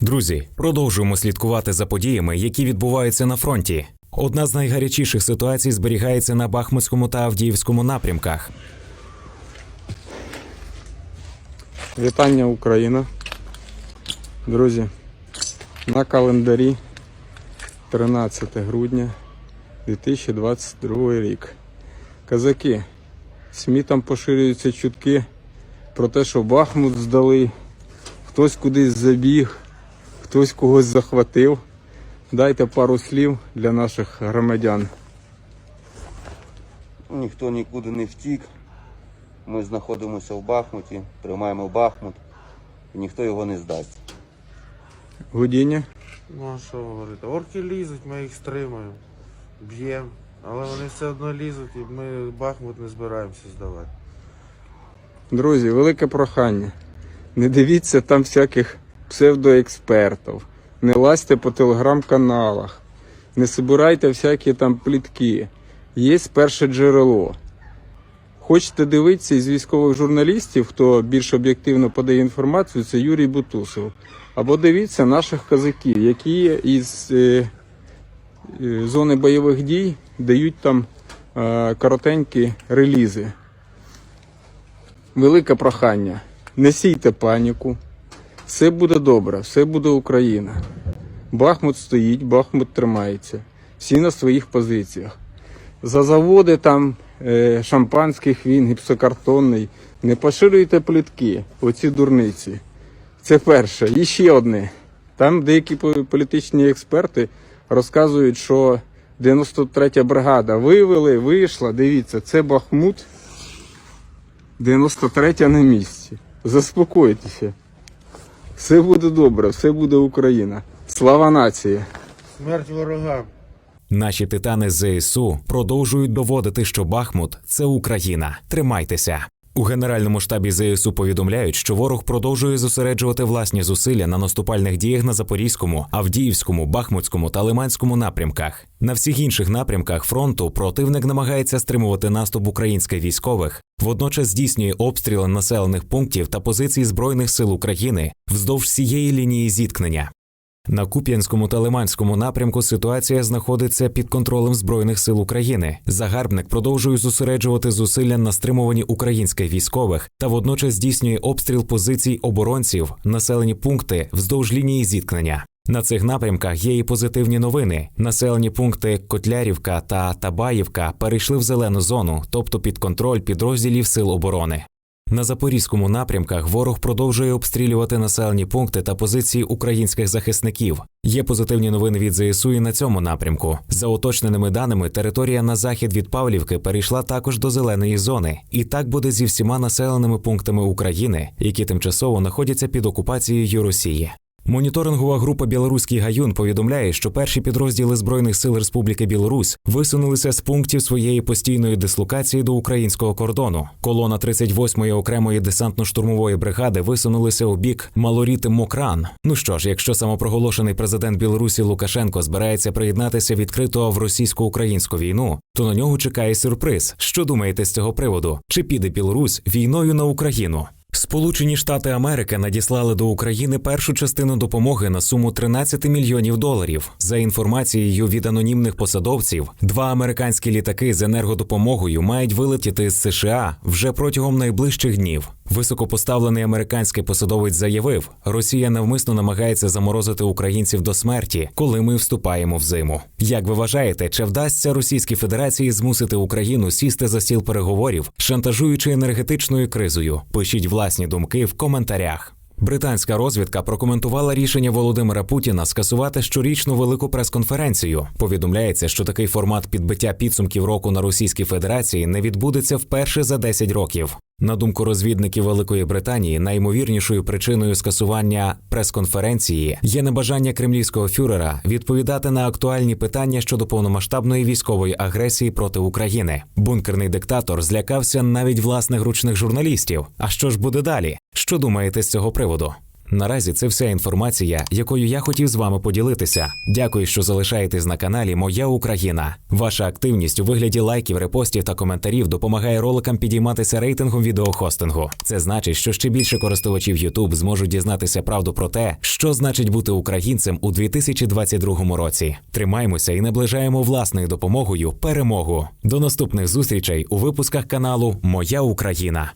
Друзі, продовжуємо слідкувати за подіями, які відбуваються на фронті. Одна з найгарячіших ситуацій зберігається на Бахмутському та Авдіївському напрямках. Вітання Україна. Друзі, на календарі 13 грудня 2022 рік. Казаки, СМІ там поширюються чутки про те, що Бахмут здали, хтось кудись забіг, хтось когось захватив. Дайте пару слів для наших громадян. Ніхто нікуди не втік. Ми знаходимося в Бахмуті, приймаємо Бахмут, і ніхто його не здасть. Гудіння. Ну а що говорити? Орки лізуть, ми їх стримуємо, б'ємо, але вони все одно лізуть і ми Бахмут не збираємося здавати. Друзі, велике прохання. Не дивіться там всяких псевдоекспертів. Не лазьте по телеграм-каналах. Не собирайте всякі там плітки. Є перше джерело. Хочете дивитися із військових журналістів, хто більш об'єктивно подає інформацію, це Юрій Бутусов. Або дивіться наших казаків, які із е, е, зони бойових дій дають там е, коротенькі релізи велике прохання. Не сійте паніку. Все буде добре, все буде Україна. Бахмут стоїть, Бахмут тримається. Всі на своїх позиціях. За заводи там е, шампанських він, гіпсокартонний. Не поширюйте плітки, оці дурниці. Це перше. І ще одне. Там деякі політичні експерти розказують, що 93-я бригада вивели, вийшла. Дивіться, це Бахмут. 93 на місці. Заспокойтеся. Все буде добре, все буде Україна. Слава нації! Смерть ворогам. Наші титани ЗСУ продовжують доводити, що Бахмут це Україна. Тримайтеся. У генеральному штабі ЗСУ повідомляють, що ворог продовжує зосереджувати власні зусилля на наступальних діях на Запорізькому, Авдіївському, Бахмутському та Лиманському напрямках. На всіх інших напрямках фронту противник намагається стримувати наступ українських військових, водночас здійснює обстріли населених пунктів та позицій збройних сил України вздовж всієї лінії зіткнення. На Куп'янському та Лиманському напрямку ситуація знаходиться під контролем збройних сил України. Загарбник продовжує зосереджувати зусилля на стримуванні українських військових та водночас здійснює обстріл позицій оборонців, населені пункти вздовж лінії зіткнення. На цих напрямках є і позитивні новини. Населені пункти Котлярівка та Табаївка перейшли в зелену зону, тобто під контроль підрозділів сил оборони. На запорізькому напрямках ворог продовжує обстрілювати населені пункти та позиції українських захисників. Є позитивні новини від ЗСУ і на цьому напрямку. За уточненими даними, територія на захід від Павлівки перейшла також до зеленої зони, і так буде зі всіма населеними пунктами України, які тимчасово знаходяться під окупацією Росії. Моніторингова група Білоруський гаюн повідомляє, що перші підрозділи збройних сил Республіки Білорусь висунулися з пунктів своєї постійної дислокації до українського кордону. Колона 38-ї окремої десантно-штурмової бригади висунулися у бік Малоріти Мокран. Ну що ж, якщо самопроголошений президент Білорусі Лукашенко збирається приєднатися відкрито в російсько-українську війну, то на нього чекає сюрприз. Що думаєте з цього приводу? Чи піде Білорусь війною на Україну? Сполучені Штати Америки надіслали до України першу частину допомоги на суму 13 мільйонів доларів. За інформацією від анонімних посадовців, два американські літаки з енергодопомогою мають вилетіти з США вже протягом найближчих днів. Високопоставлений американський посадовець заявив, Росія навмисно намагається заморозити українців до смерті, коли ми вступаємо в зиму. Як ви вважаєте, чи вдасться Російській Федерації змусити Україну сісти за стіл переговорів, шантажуючи енергетичною кризою? Пишіть власні думки в коментарях. Британська розвідка прокоментувала рішення Володимира Путіна скасувати щорічну велику прес-конференцію. Повідомляється, що такий формат підбиття підсумків року на Російській Федерації не відбудеться вперше за 10 років. На думку розвідників Великої Британії, найімовірнішою причиною скасування прес-конференції є небажання кремлівського фюрера відповідати на актуальні питання щодо повномасштабної військової агресії проти України. Бункерний диктатор злякався навіть власних ручних журналістів. А що ж буде далі? Що думаєте з цього приводу? Наразі це вся інформація, якою я хотів з вами поділитися. Дякую, що залишаєтесь на каналі Моя Україна. Ваша активність у вигляді лайків, репостів та коментарів допомагає роликам підійматися рейтингом відеохостингу. Це значить, що ще більше користувачів YouTube зможуть дізнатися правду про те, що значить бути українцем у 2022 році. Тримаймося і наближаємо власною допомогою перемогу. До наступних зустрічей у випусках каналу Моя Україна.